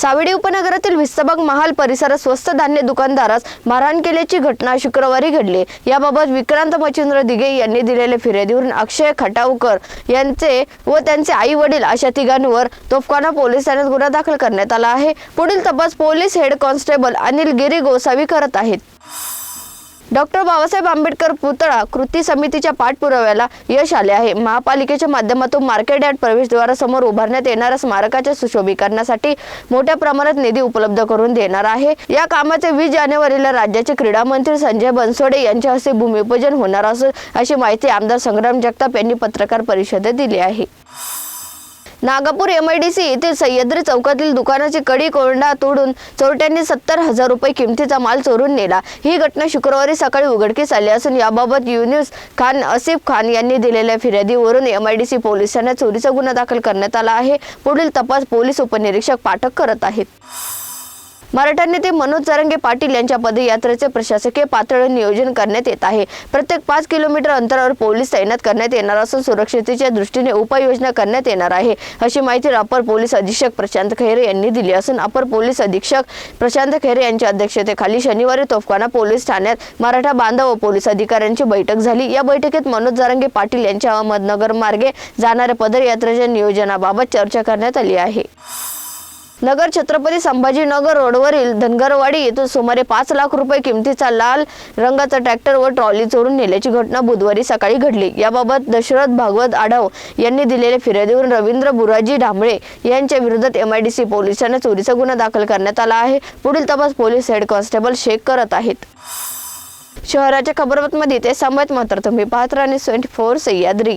सावेडी उपनगरातील विस्तबाग महाल परिसरात स्वस्त धान्य दुकानदारास मारहाण केल्याची घटना शुक्रवारी घडली. याबाबत विक्रांत मच्छिंद्र दिघे यांनी दिलेल्या फिर्यादीवरून अक्षय खटावकर यांचे व त्यांचे आई वडील अशा तिघांवर तोफखाना पोलीस ठाण्यात गुन्हा दाखल करण्यात आला आहे. पुढील तपास police head constable Anil Giri Gosavi करत आहेत. डॉक्टर बाबासाहेब आंबेडकर पुतळा कृती समितीच्या पाठपुराव्याला यश आले आहे. महापालिकेच्या माध्यमातून मार्केट यार्ड प्रवेशद्वारासमोर उभारण्यात येणाऱ्या स्मारकाच्या सुशोभीकरणासाठी मोठ्या प्रमाणात निधी उपलब्ध करून देणार आहे. या कामाचे वीस जानेवारीला राज्याचे क्रीडा मंत्री संजय बनसोडे यांच्या हस्ते भूमिपूजन होणार असून अशी माहिती आमदार संग्राम जगताप यांनी पत्रकार परिषदेत दिली आहे. नागपूर एमआयडीसी येथील सह्याद्री चौकातील दुकानाची कडी कोंडा तोडून चोरट्यांनी सत्तर हजार रुपये किमतीचा माल चोरून नेला. ही घटना शुक्रवारी सकाळी उघडकीस आली असून याबाबत युनिस खान असिफ खान यांनी दिलेल्या फिर्यादीवरून एमआयडीसी सी पोलिसांना चोरीचा गुन्हा दाखल करण्यात आला आहे. पुढील तपास पोलीस उपनिरीक्षक पाठक करत आहेत. मराठा नेते मनोज जरंगे पाटील यांच्या पदयात्रेचे प्रशासकीय पातळीवर नियोजन करण्यात येत आहे. प्रत्येक पाच किलोमीटर अंतरावर पोलीस तैनात करण्यात येणार असून सुरक्षितेच्या दृष्टीने उपाययोजना करण्यात येणार आहे. अशी माहिती अपर पोलीस अधीक्षक प्रशांत खैरे यांनी दिली असून अपर पोलीस अधीक्षक प्रशांत खैरे यांच्या अध्यक्षतेखाली शनिवारी तोफखाना पोलीस ठाण्यात मराठा बांधव व पोलीस अधिकाऱ्यांची बैठक झाली. या बैठकीत मनोज जारंगे पाटील यांच्या अहमदनगर मार्गे जाणाऱ्या पदयात्रेच्या नियोजनाबाबत चर्चा करण्यात आली आहे. नगर छत्रपती संभाजीनगर रोडवरील धनगरवाडी येथून सुमारे पाच लाख रुपये किमतीचा लाल रंगाचा ट्रॅक्टर व ट्रॉली चोरून नेल्याची घटना बुधवारी सकाळी घडली. याबाबत दशरथ भागवत आढाव यांनी दिलेल्या फिर्यादीवरून रवींद्र बुराजी डांबळे यांच्या विरोधात एमआयडीसी पोलिसांना चोरीचा गुन्हा दाखल करण्यात आला आहे. पुढील तपास पोलीस हेड कॉन्स्टेबल शेख करत आहेत. शहराच्या खबरबातमध्ये ते सांगत मात्र तुम्ही पाहत राहणे twenty four Sahyadri.